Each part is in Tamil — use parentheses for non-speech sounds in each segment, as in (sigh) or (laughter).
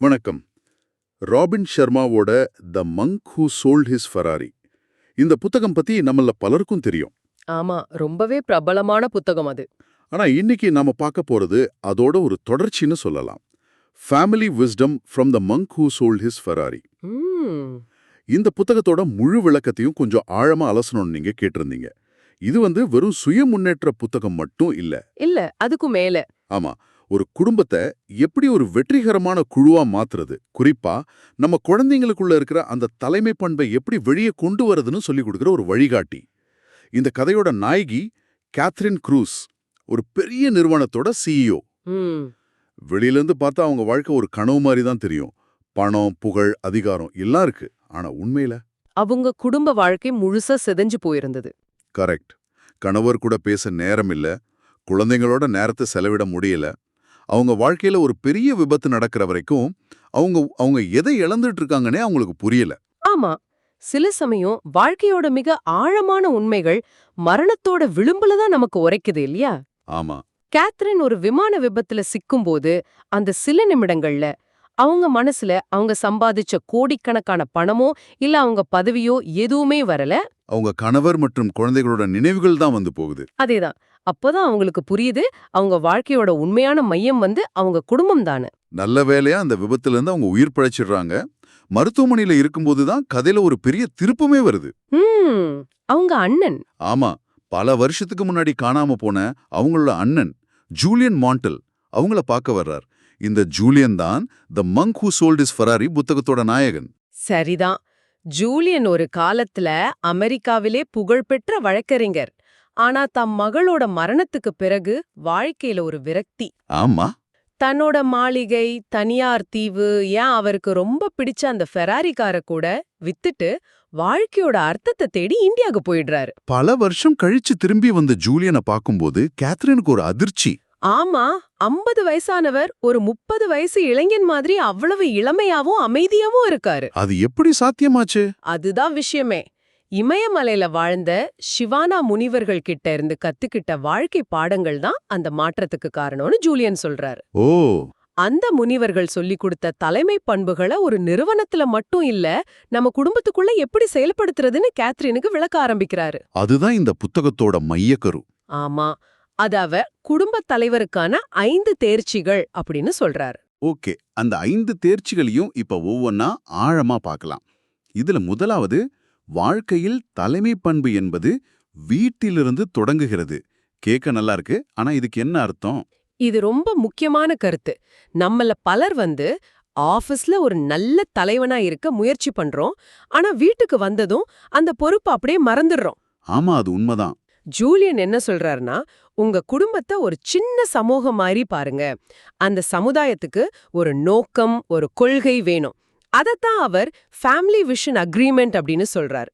வணக்கம். Robin ஷர்மாவோட the monk who sold his Ferrari இந்த புத்தகம் பத்தி நம்மள பலருக்கும் தெரியும். ஆமா ரொம்பவே பிரபலமான புத்தகம் அது. ஆனா இன்னைக்கு நாம பார்க்க போறது அதோட ஒரு தொடர்ச்சின்னு சொல்லலாம். Family wisdom from the monk who sold his Ferrari இந்த புத்தகத்தோட முழு விளக்கத்தையும் கொஞ்சம் ஆழமா அலசணும்னு நீங்க கேட்டிருந்தீங்க. இது வந்து வெறும் சுய முன்னேற்ற புத்தகம் மட்டும் இல்ல. இல்ல அதுக்கும் மேல. ஆமா ஒரு குடும்பத்தை எப்படி ஒரு வெற்றிகரமான குழுவா மாத்துறது? குறிப்பா நம்ம குழந்தைங்களுக்குள்ள இருக்கிற அந்த தலைமை பண்பை எப்படி வெளியே கொண்டு வரதுன்னு சொல்லி கொடுக்கிற ஒரு வழிகாட்டி. இந்த கதையோட நாயகி கேத்ரின் க்ரூஸ் ஒரு பெரிய நிறுவனத்தோட சிஇஓ ம், வெளியிலேருந்து பார்த்தா அவங்க வாழ்க்கை ஒரு கனவு மாதிரி தான் தெரியும். பணம் புகழ் அதிகாரம் எல்லாம் இருக்கு. ஆனா உண்மையில? அவங்க குடும்ப வாழ்க்கை முழுசா சிதைஞ்சு போயிருந்தது. கரெக்ட். கணவர் கூட பேச நேரம் இல்ல. குழந்தைங்களோட நேரத்தை செலவிட முடியல. அவங்க வாழ்க்கையில ஒரு பெரிய விபத்து நடக்கிற வரைக்கும் அவங்க அவங்க எதை இழந்துட்டு இருக்காங்கன்னே அவங்களுக்கு புரியல. ஆமா. சில சமயம் வாழ்க்கையோட மிக ஆழமான உண்மைகள் மரணத்தோட விளிம்புல தான் நமக்கு உரைக்குது இல்லையா? ஆமா. கேத்ரின் ஒரு விமான விபத்துல சிக்கும்போது அந்த சில நிமிடங்கள்ல அவங்க மனசுல அவங்க சம்பாதிச்ச கோடிக்கணக்கான பணமோ இல்ல அவங்க பதவியோ எதுவுமே வரல? அவங்க கணவர் மற்றும் குழந்தைகளோட நினைவுகள் தான் வந்து போகுது. அதேதான். அப்பதான் அவங்களுக்கு புரியுது அவங்க வாழ்க்கையோட உண்மையான மையம் வந்து அவங்க குடும்பம் தானே. நல்ல வேலையா அந்த விபத்துல இருந்து அவங்க உயிர் பிழைச்சிடுறாங்க. மருத்துவமனையில இருக்கும்போது தான் கதையில ஒரு பெரிய திருப்பமே வருது. ம் அவங்க அண்ணன். ஆமா பல வருஷத்துக்கு முன்னாடி காணாம போன அவங்களோட அண்ணன் ஜூலியன் மாண்டல் அவங்கள பார்க்க வர்றார். இந்த ஜூலியன் தான் the monk who sold his Ferrari புத்தகத்தோட நாயகன். சரிதான். ஜூலியன் ஒரு காலத்துல அமெரிக்காவிலே புகழ்பெற்ற வழக்கறிஞர். ஆனா தம் மகளோட மரணத்துக்கு பிறகு வாழ்க்கையில ஒரு விரக்தி. ஆமா. தன்னோட மாளிகை தனியார் தீவு ஏன் அவருக்கு ரொம்ப பிடிச்ச அந்த ஃபெராரி காரை கூட வித்துட்டு வாழ்க்கையோட அர்த்தத்தை தேடி இந்தியாவுக்கு போயிடுறாரு. பல வருஷம் கழிச்சு திரும்பி வந்த ஜூலியனை பார்க்கும்போது கேத்ரினுக்கு ஒரு அதிர்ச்சி. ஆமா ஐம்பது வயசானவர் ஒரு முப்பது வயசு இளைஞன் மாதிரி அவ்வளவு இளமையாவும் அமைதியாவும் இருக்காரு. அது எப்படி சாத்தியமாச்சு? அதுதான் விஷயமே. இமயமலையில வாழ்ந்த சிவானா முனிவர்கள் கிட்ட இருந்து கத்துக்கிட்ட வாழ்க்கை பாடங்கள் தான் அந்த மாற்றத்துக்கு காரணம்னு ஜூலியன் சொல்றாரு. ஓ! அந்த முனிவர்கள் சொல்லி கொடுத்த தலைமை பண்புகளை ஒரு நிறுவனத்துல மட்டும் இல்ல நம்ம குடும்பத்துக்குள்ள எப்படி செயல்படுத்துறதுன்னு கேத்ரினுக்கு விளக்க ஆரம்பிக்கிறாரு. அதுதான் இந்த புத்தகத்தோட மையக்கரு ஆமா அது அவ குடும்பத் தலைவருக்கான ஐந்து தேர்ச்சிகள் அப்படின்னு சொல்றாரு. ஓகே அந்த ஐந்து தேர்ச்சிகளையும் இப்ப ஒவ்வொன்னா ஆழமா பார்க்கலாம். இதுல முதலாவது வாழ்க்கையில் தலைமை பண்பு என்பது வீட்டிலிருந்து தொடங்குகிறது. கேட்க நல்லா இருக்கு. ஆனா இதுக்கு என்ன அர்த்தம்? இது ரொம்ப முக்கியமான கருத்து. நம்மள பலர் வந்து ஆபீஸ்ல ஒரு நல்ல தலைவனா இருக்க முயற்சி பண்றோம். ஆனா வீட்டுக்கு வந்ததும் அந்த பொறுப்பை அப்படியே மறந்துடுறோம். ஆமா அது உண்மைதான். ஜூலியன் என்ன சொல்றாருன்னா உங்க குடும்பத்தை ஒரு சின்ன சமூகம் மாதிரி பாருங்க. அந்த சமுதாயத்துக்கு ஒரு நோக்கம் ஒரு கொள்கை வேணும். அதத்தான் அவர் ஃபேமிலி விஷன் அக்ரீமெண்ட் அப்படின்னு சொல்றாரு.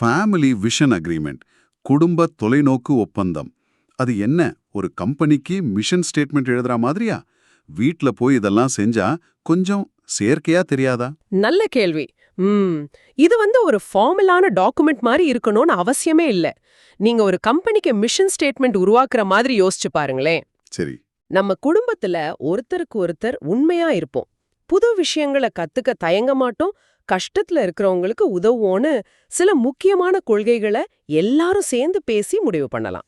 ஃபேமிலி விஷன் அக்ரிமெண்ட் குடும்ப தொலைநோக்கு ஒப்பந்தம். அது என்ன? ஒரு கம்பெனிக்கு மிஷன் ஸ்டேட்மெண்ட் எழுதுற மாதிரியா? வீட்ல போய் இதெல்லாம் செஞ்சா கொஞ்சம் செயற்கையா தெரியாதா? நல்ல கேள்வி. ம். இது வந்து ஒரு ஃபார்மலான டாக்குமெண்ட் மாதிரி இருக்கணும்னு அவசியமே இல்ல. நீங்க ஒரு கம்பெனிக்கு மிஷன் ஸ்டேட்மெண்ட் உருவாக்குற மாதிரி யோசிச்சு பாருங்களேன். சரி. நம்ம குடும்பத்துல ஒருத்தருக்கு ஒருத்தர் உண்மையா இருப்போம். புது விஷயங்களை கத்துக்க தயங்க மாட்டோம். கஷ்டத்துல இருக்கிறவங்களுக்கு உதவுவோன்னு சில முக்கியமான கொள்கைகளை எல்லாரும் சேர்ந்து பேசி முடிவு பண்ணலாம்.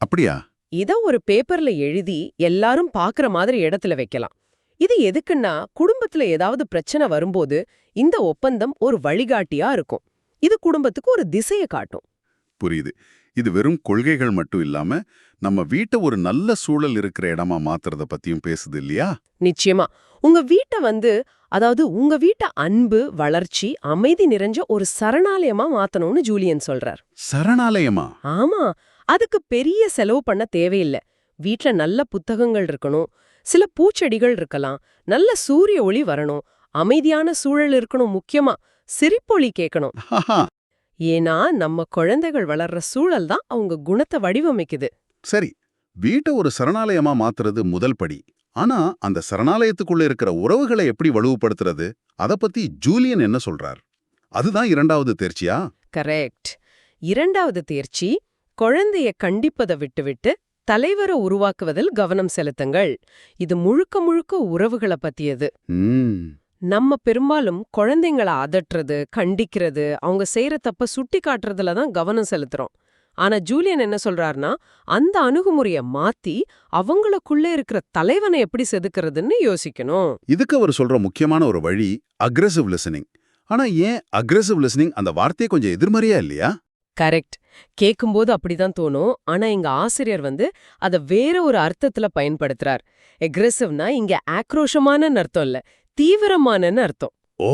அப்படியா? இத ஒரு பேப்பர்ல எழுதி எல்லாரும் பாக்குற மாதிரி இடத்துல வைக்கலாம். இது எதுக்குன்னா குடும்பத்துல ஏதாவது பிரச்சனை வரும்போது இந்த ஒப்பந்தம் ஒரு வழிகாட்டியா இருக்கும். இது குடும்பத்துக்கு ஒரு திசைய காட்டும். புரியுது. இது வெறும் கொள்கைகள் மட்டும் இல்லாம நம்ம வீட்டை ஒரு நல்ல சூழல் இருக்கிற இடமா மாத்துறத பத்தியும் பேசுது இல்லையா? நிச்சயமா. உங்க வீட்டை வந்து அதாவது உங்க வீட்டை அன்பு வளர்ச்சி அமைதி நிறைஞ்ச ஒரு சரணாலயமா மாத்தணும்னு ஜூலியன் சொல்றார். சரணாலயமா? ஆமா. அதுக்கு பெரிய செலவு பண்ண தேவையில்லை. வீட்ல நல்ல புத்தகங்கள் இருக்கணும். சில பூச்செடிகள் இருக்கலாம். நல்ல சூரிய ஒளி வரணும். அமைதியான சூழல் இருக்கணும் முக்கியமா. சிரிப்பொலி கேட்கணும். ஏன்னா நம்ம குழந்தைகள் வளர்ற சூழல் தான் அவங்க குணத்தை வடிவமைக்குது. சரி. வீட்டை ஒரு சரணாலயமா மாத்துறது முதல் படி. ஆனா அந்த சரணாலயத்துக்குள்ள இருக்கிற உறவுகளை எப்படி வலுவுபடுத்துறது அத பத்தி ஜூலியன் என்ன சொல்றார்? அதுதான் இரண்டாவது தேர்ச்சியா? கரெக்ட். இரண்டாவது தேர்ச்சி குழந்தைய கண்டிப்பதை விட்டுவிட்டு தலைவரை உருவாக்குவதில் கவனம் செலுத்துங்கள். இது முழுக்க முழுக்க உறவுகளை பத்தியது. நம்ம பெரும்பாலும் குழந்தைங்கள அதட்டுறது கண்டிக்கிறது அவங்க செய்யற தப்ப சுட்டி காட்டுறதுல தான் கவனம் செலுத்துறோம். ஆனா ஜூலியன் என்ன சொல்றாருன்னா அந்த அணுகுமுறைய மாத்தி அவங்களுக்குள்ள இருக்கிற தலைவனை எப்படி செதுக்கிறதுன்னு யோசிக்கணும். இதுக்கு அவர் சொல்ற முக்கியமான ஒரு வழி அக்ரெசிவ் லிசனிங் ஆனா ஏன் அக்ரெசிவ் லிசனிங் அந்த வார்த்தையே கொஞ்சம் எதிர்மறையா இல்லையா? கரெக்ட் கேட்கும்போது அப்படிதான் தோணும். ஆனா இங்க ஆசிரியர் வந்து அத வேற ஒரு அர்த்தத்துல பயன்படுத்துறார். எக்ரெசிவ்னா இங்க ஆக்ரோஷமானன்னு அர்த்தம் இல்ல தீவிரமானன்னு அர்த்தம். ஓ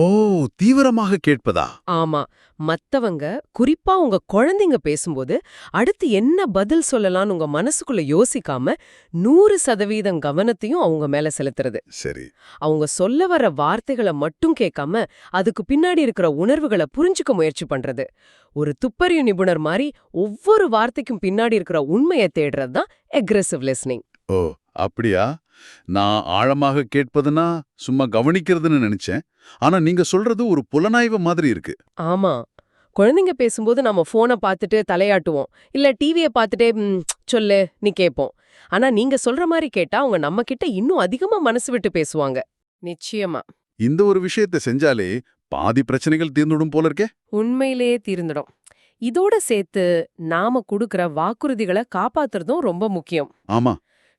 தீவிரமாக கேட்பதா? ஆமா. மத்தவங்க குறிப்பா உங்க குழந்தைங்க பேசும்போது அடுத்து என்ன பதில் சொல்லலாம்னு உங்க மனசுக்குள்ள யோசிக்காம நூறு சதவீதம் கவனத்தையும் அவங்க மேல செலுத்துறது. சரி. அவங்க சொல்ல வர வார்த்தைகளை மட்டும் கேட்காம அதுக்கு பின்னாடி இருக்கிற உணர்வுகளை புரிஞ்சுக்க முயற்சி பண்றது. ஒரு துப்பறியும் நிபுணர் மாதிரி ஒவ்வொரு வார்த்தைக்கும் பின்னாடி இருக்கிற உண்மையை தேடுறது தான் எக்ரெசிவ் லிஸ்னிங் ஓ அப்படியா? நான் ஆழமாக கேட்பதுன்னா சும்மா கவனிக்கிறதுன்னு நினைச்சேன். ஆனா நீங்க சொல்றது ஒரு புலனாய்வு மாதிரி இருக்கு. ஆமா. குழந்தைங்க பேசும்போது நம்ம போனை பார்த்துட்டு தலையாட்டுவோம். இல்ல டிவியை பார்த்துட்டே "ம், சொல்லு நீ கேட்போம். ஆனா நீங்க சொல்ற மாதிரி கேட்டா அவங்க நம்ம கிட்ட இன்னும் அதிகமா மனசு விட்டு பேசுவாங்க. நிச்சயமா. இந்த ஒரு விஷயத்தை செஞ்சாலே பாதி பிரச்சனைகள் தீர்ந்துடும் போல இருக்கே. உண்மையிலேயே தீர்ந்துடும். இதோட சேர்த்து நாம கொடுக்கற வாக்குறுதிகளை காப்பாத்துறதும் ரொம்ப முக்கியம். ஆமா.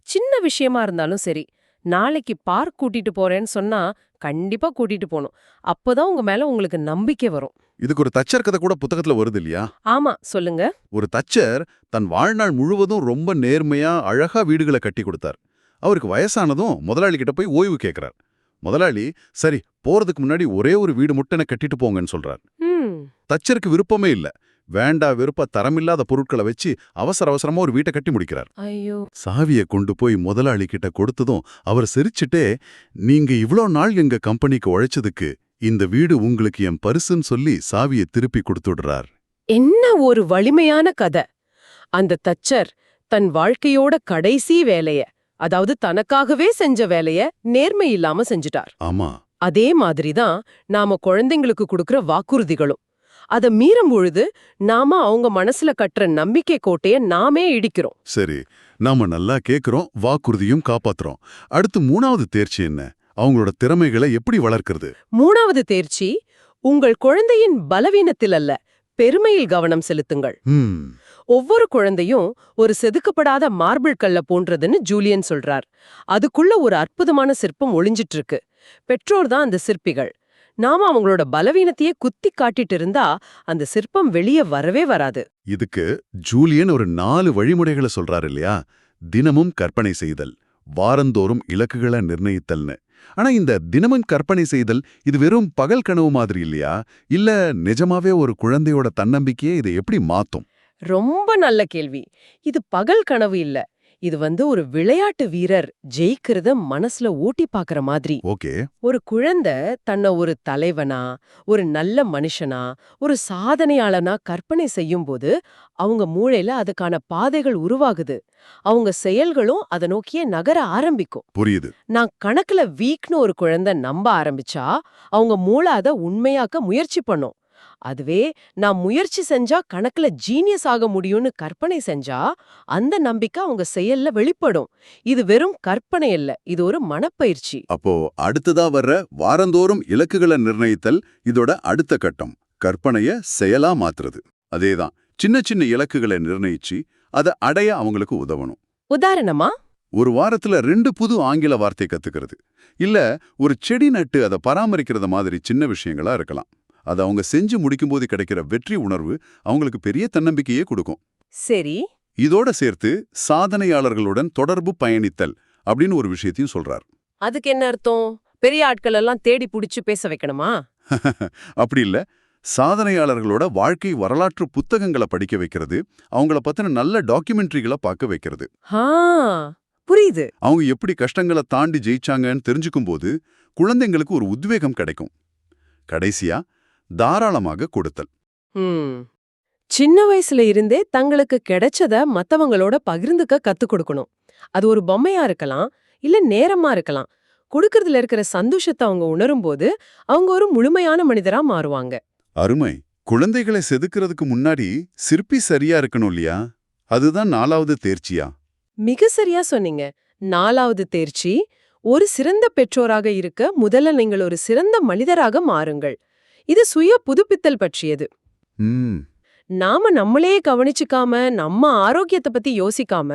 சின்ன விஷயமா இருந்தாலும் சரி நாளைக்கு பார்க் கூட்டிட்டு போறேன்னு சொன்னா கண்டிப்பா கூட்டிட்டு போகணும் அப்பதான் உங்க மேல உங்களுக்கு நம்பிக்கை வரும். இதுக்கு ஒரு தச்சர் கதை கூட புத்தகத்துல வருது இல்லையா? ஆமா சொல்லுங்க. ஒரு தச்சர் தன் வாழ்நாள் முழுவதும் ரொம்ப நேர்மையா அழகா வீடுகளை கட்டி கொடுத்தார். அவருக்கு வயசானதும் முதலாளி கிட்ட போய் ஓய்வு கேட்கிறார் முதலாளி சரி போறதுக்கு முன்னாடி ஒரே ஒரு வீடு முட்டனை கட்டிட்டு போங்கன்னு சொல்றார். தச்சருக்கு விருப்பமே இல்ல. வேண்டா விருப்ப தரமில்லாத பொருட்களை வச்சு அவசர அவசரமா ஒரு வீட்டை கட்டி முடிக்கிறார். ஐயோ. சாவியை கொண்டு போய் முதலாளி கிட்ட கொடுத்ததும் அவர் சிரிச்சுட்டே நீங்க இவ்ளோ நாள் எங்க கம்பெனிக்கு உழைச்சதுக்கு இந்த வீடு உங்களுக்கு என் பரிசுன்னு சொல்லி சாவியை திருப்பி கொடுத்துடுறார். என்ன ஒரு வலிமையான கதை. அந்த தச்சர் தன் வாழ்க்கையோட கடைசி வேலைய அதாவது தனக்காகவே செஞ்ச வேலைய நேர்மை இல்லாம செஞ்சுட்டார். ஆமா. அதே மாதிரிதான் நாம குழந்தைங்களுக்கு கொடுக்கற வாக்குறுதிகளும். அத மீறும் பொழுது நாம அவங்க மனசுல கட்டுற நம்பிக்கை கோட்டைய நாமே இடிக்கிறோம். சரி நாம நல்லா கேக்குறோம் வாக்குறுதியும் காப்பாத்துறோம். அடுத்து மூணாவது தேர்ச்சி என்ன? அவங்களோட திறமைகளை எப்படி வளர்க்கறது? மூணாவது தேர்ச்சி உங்கள் குழந்தையின் பலவீனத்தில் அல்ல பெருமையில் கவனம் செலுத்துங்கள். ஒவ்வொரு குழந்தையும் ஒரு செதுக்கப்படாத மார்பிள் கல்ல போன்றதுன்னு ஜூலியன் சொல்றார். அதுக்குள்ள ஒரு அற்புதமான சிற்பம் ஒளிஞ்சிட்டு இருக்கு பெற்றோர் தான் அந்த சிற்பிகள். நாம அவங்களோட பலவீனத்தையே குத்தி காட்டிட்டு இருந்தா அந்த சிற்பம் வெளியே வரவே வராது. இதுக்கு ஜூலியன் ஒரு நாலு வழிமுறைகளை சொல்றாரு இல்லையா? தினமும் கற்பனை செய்தல் வாரந்தோறும் இலக்குகளை நிர்ணயித்தல்னு. ஆனா இந்த தினமும் கற்பனை செய்தல் இது வெறும் பகல் கனவு மாதிரி இல்லையா? இல்ல நிஜமாவே ஒரு குழந்தையோட தன்னம்பிக்கையே இதை எப்படி மாத்தும்? ரொம்ப நல்ல கேள்வி. இது பகல் கனவு இல்ல. இது வந்து ஒரு விளையாட்டு வீரர் ஜெயிக்கிறத மனசுல ஊட்டி பாக்குற மாதிரி. ஓகே. ஒரு குழந்தை தன்னை ஒரு தலைவனா ஒரு நல்ல மனுஷனா ஒரு சாதனையாளனா கற்பனை செய்யும்போது அவங்க மூளையில அதுக்கான பாதைகள் உருவாகுது. அவங்க செயல்களும் அதை நோக்கியே நகர ஆரம்பிக்கும். புரியுது. நான் கணக்குல வீக்னு ஒரு குழந்தை நம்ப ஆரம்பிச்சா அவங்க மூளை அதை உண்மையாக்க முயற்சி பண்ணும். அதுவே நான் முயற்சி செஞ்சா கணக்குல ஜீனியஸ் ஆக முடியும்னு கற்பனை செஞ்சா அந்த நம்பிக்கை அவங்க செயல்ல வெளிப்படும். இது வெறும் கற்பனை இல்ல இது ஒரு மனப்பயிற்சி. அப்போ அடுத்ததா வர்ற வாரந்தோறும் இலக்குகளை நிர்ணயித்தல் இதோட அடுத்த கட்டம். கற்பனைய செயலா மாத்துறது. அதேதான் சின்ன சின்ன இலக்குகளை நிர்ணயிச்சு அதை அடைய அவங்களுக்கு உதவணும். உதாரணமா? ஒரு வாரத்துல ரெண்டு புது ஆங்கில வார்த்தை கத்துக்கிறது. இல்ல ஒரு செடி நட்டு அதை பராமரிக்கிறத மாதிரி சின்ன விஷயங்களா இருக்கலாம். அதை அவங்க செஞ்சு முடிக்கும்போது கிடைக்கிற வெற்றி உணர்வு அவங்களுக்கு பெரிய தன்னம்பிக்கையே கொடுக்கும். சரி. இதோட சேர்த்து சாதனையாளர்களுடன் தொடர்பு பயணித்தல் அப்படின்னு ஒரு விஷயத்தையும் சொல்றார். அதுக்கு என்ன அர்த்தம்? பெரிய ஆட்கள் எல்லாம் தேடி புடிச்சு பேச வைக்கணுமா? (laughs) அப்படி இல்ல. சாதனையாளர்களோட வாழ்க்கை வரலாற்று புத்தகங்களை படிக்க வைக்கிறது அவங்கள பத்தின நல்ல டாக்குமெண்ட்ரிகளை பார்க்க வைக்கிறது. புரியுது. அவங்க எப்படி கஷ்டங்களை தாண்டி ஜெயிச்சாங்கன்னு தெரிஞ்சுக்கும்போது குழந்தைங்களுக்கு ஒரு உத்வேகம் கிடைக்கும். கடைசியா தாராளமாக கொடுத்தல். சின்ன வயசுல இருந்தே தங்களுக்கு கிடைச்சத மத்தவங்களோட பகிர்ந்துக்க கத்து கொடுக்கணும். அது ஒரு பொம்மையா இருக்கலாம் இல்ல நேரமா இருக்கலாம். கொடுக்கறதுல இருக்கிற சந்தோஷத்தை அவங்க உணரும்போது அவங்க ஒரு முழுமையான மனிதரா மாறுவாங்க. அருமை. குழந்தைகளை செதுக்கிறதுக்கு முன்னாடி சிற்பி சரியா இருக்கணும் இல்லையா? அதுதான் நாலாவது தேர்ச்சியா? மிக சரியா சொன்னீங்க. நாலாவது தேர்ச்சி ஒரு சிறந்த பெற்றோராக இருக்க முதல்ல நீங்கள் ஒரு சிறந்த மனிதராக மாறுங்கள். இது சுய புதுப்பித்தல் பற்றியது. நாம நம்மளே கவனிச்சுக்காம நம்ம ஆரோக்கியத்தை பத்தி யோசிக்காம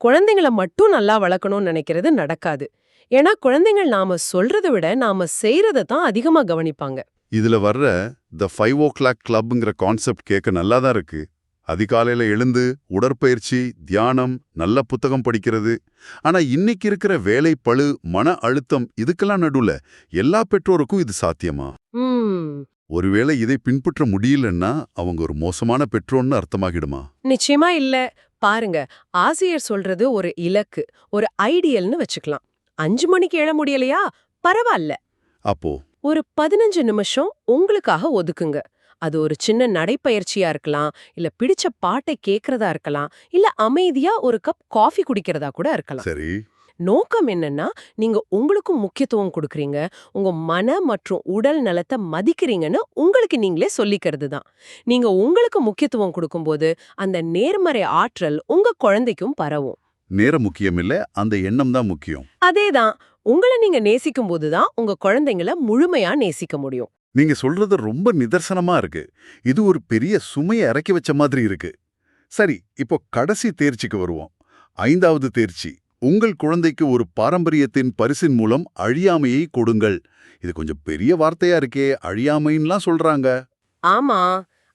குழந்தைங்கள மட்டும் நல்லா வளர்க்கணும்னு நினைக்கிறது நடக்காது. ஏன்னா குழந்தைகள் நாம சொல்றதை விட நாம செய்யறதை தான் அதிகமா கவனிப்பாங்க. இதுல வர்ற த ஃபைவ் ஓ கிளாக் கிளப்ங்கிற கான்செப்ட் கேட்க நல்லா தான் இருக்கு. அதிகாலையில எழுந்து உடற்பயிற்சி தியானம் நல்ல புத்தகம் படிக்கிறது. ஆனா இன்னைக்கு இருக்கிற வேலை பளு மன அழுத்தம் இதுக்கெல்லாம் நடுவுல எல்லா பெற்றோருக்கும் இது சாத்தியமா? ஒருவேளை இதை பின்பற்ற முடியலன்னா அவங்க ஒரு மோசமான பெற்றோர்னு அர்த்தமாகிடுமா? நிச்சயமா இல்ல. பாருங்க ஆசிரியர் சொல்றது ஒரு இலக்கு ஒரு ஐடியல்னு வச்சுக்கலாம். அஞ்சு மணிக்கு எழ முடியலையா? பரவாயில்ல அப்போ? ஒரு பதினஞ்சு நிமிஷம் உங்களுக்காக ஒதுக்குங்க. அது ஒரு சின்ன நடைப்பயிற்சியா இருக்கலாம் இல்ல பிடிச்ச பாட்டை கேக்குறதா இருக்கலாம் இல்ல அமைதியா ஒரு கப் காஃபி குடிக்கிறதா கூட இருக்கலாம். சரி. நோக்கம் என்னன்னா நீங்க உங்களுக்கும் முக்கியத்துவம் கொடுக்கறீங்க. உங்க மன மற்றும் உடல் நலத்தை மதிக்கிறீங்கன்னு உங்களுக்கு நீங்களே சொல்லிக்கிறது தான். நீங்க உங்களுக்கு முக்கியத்துவம் கொடுக்கும்போது அந்த நேர்மறை ஆற்றல் உங்க குழந்தைக்கும் பரவும். நேரம் முக்கியம் இல்ல அந்த எண்ணம் தான் முக்கியம். அதேதான் உங்களை நீங்க நேசிக்கும் போதுதான் உங்க குழந்தைங்கள முழுமையா நேசிக்க முடியும். நீங்க சொல்றது ரொம்ப நிதர்சனமா இருக்கு. இது ஒரு பெரிய சுமையை இறக்கி வச்ச மாதிரி இருக்கு. சரி இப்போ கடைசி தேர்ச்சிக்கு வருவோம். ஐந்தாவது தேர்ச்சி. உங்கள் குழந்தைக்கு ஒரு பாரம்பரியத்தின் பரிசின் மூலம் அழியாமையை கொடுங்கள். இது கொஞ்சம் பெரிய வார்த்தையா இருக்கே அழியாமைன்னுலாம் சொல்றாங்க. ஆமா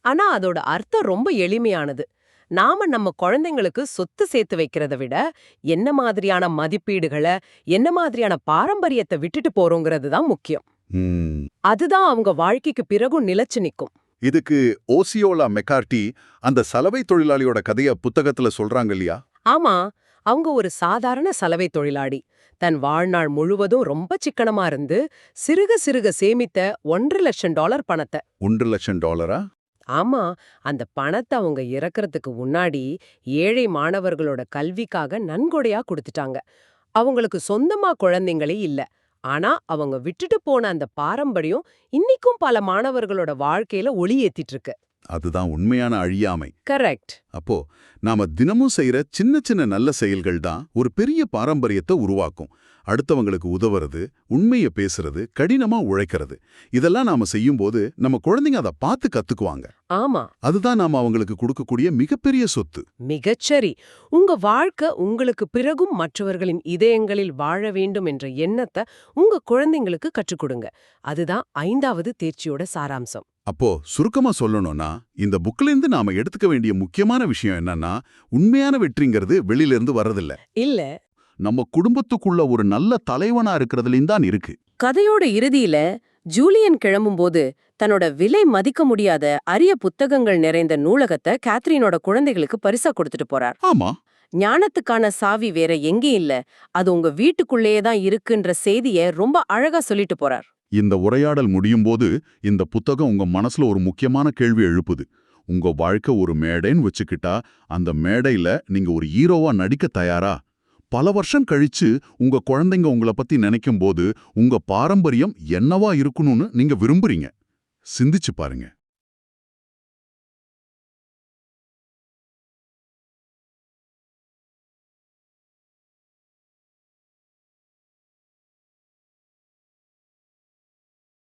ஆனா அதோட அர்த்தம் ரொம்ப எளிமையானது. நாம நம்ம குழந்தைங்களுக்கு சொத்து சேர்த்து வைக்கிறத விட என்ன மாதிரியான மதிப்பீடுகளை என்ன மாதிரியான பாரம்பரியத்தை விட்டுட்டு போறோங்கிறது தான் முக்கியம். அதுதான் அவங்க வாழ்க்கைக்கு பிறகும் நிலைச்சு நிக்கும். இதுக்கு ஓசியோலா மெக்கார்டி அந்த சலவை தொழிலாளியோட கதைய புத்தகத்துல சொல்றாங்க இல்லையா? ஆமா அவங்க ஒரு சாதாரண சலவை தொழிலாளி. தன் வாழ்நாள் முழுவதும் ரொம்ப சிக்கனமா இருந்து சிறுக சிறுக சேமித்த ஒன்றரை லட்சம் டாலர் பணத்தை. ஒன்று லட்சம் டாலரா? ஆமா அந்த பணத்தை அவங்க இறக்கறதுக்கு முன்னாடி ஏழை மாணவர்களோட கல்விக்காக நன்கொடையா கொடுத்துட்டாங்க. அவங்களுக்கு சொந்தமா குழந்தைங்களே இல்ல. ஆனா அவங்க விட்டுட்டு போன அந்த பாரம்பரியம் இன்னிக்கும் பல மாணவர்களோட வாழ்க்கையில ஒளி ஏத்திட்டு இருக்கு. அதுதான் உண்மையான அழியாமை. கரெக்ட் அப்போ நாம தினமும் செய்யற சின்ன சின்ன நல்ல செயல்கள் தான் ஒரு பெரிய பாரம்பரியத்தை உருவாக்கும். அடுத்தவங்களுக்கு உதவுறது உண்மையை பேசுறது கடினமா உழைக்கிறது. இதெல்லாம் நாம செய்யும்போது நம்ம குழந்தைங்க அதை பார்த்து கத்துக்குவாங்க. ஆமா. அதுதான் நாம அவங்களுக்கு கொடுக்கக்கூடிய மிகப்பெரிய சொத்து. மிகச்சரி. உங்க வாழ்க்கை உங்களுக்கு பிறகும் மற்றவர்களின் இதயங்களில் வாழ வேண்டும் என்ற எண்ணத்தை உங்க குழந்தைங்களுக்கு கற்றுக் கொடுங்க. அதுதான் ஐந்தாவது தேர்ச்சியோட சாராம்சம். அப்போ சுருக்கமா சொல்லணும்னா இந்த புக்ல இருந்து நாம எடுத்துக்க வேண்டிய முக்கியமான விஷயம் என்னன்னா உண்மையான வெற்றிங்கிறது வெளியில இருந்து வர்றதில்ல. இல்ல. நம்ம குடும்பத்துக்குள்ள ஒரு நல்ல தலைவனா இருக்கிறதுலயும் தான் இருக்கு. கதையோட இறுதியில ஜூலியன் கிளம்பும்போது தன்னோட விலை மதிக்க முடியாத அரிய புத்தகங்கள் நிறைந்த நூலகத்தை கேத்ரினோட குழந்தைகளுக்கு பரிசா கொடுத்துட்டு போறார். ஆமா. ஞானத்துக்கான சாவி வேற எங்கேயும் இல்ல. அது உங்க வீட்டுக்குள்ளேயே தான் இருக்குன்ற செய்திய ரொம்ப அழகா சொல்லிட்டு போறார். இந்த உரையாடல் முடியும் போது இந்த புத்தகம் உங்க மனசுல ஒரு முக்கியமான கேள்வி எழுப்புது. உங்க வாழ்க்கை ஒரு மேடைன்னு வச்சுக்கிட்டா அந்த மேடையில நீங்க ஒரு ஹீரோவா நடிக்க தயாரா? பல வருஷம் கழிச்சு உங்க குழந்தைங்க உங்கள பத்தி நினைக்கும் போது உங்க பாரம்பரியம் என்னவா இருக்கணும்னு நீங்க விரும்புறீங்க? சிந்திச்சு பாருங்க.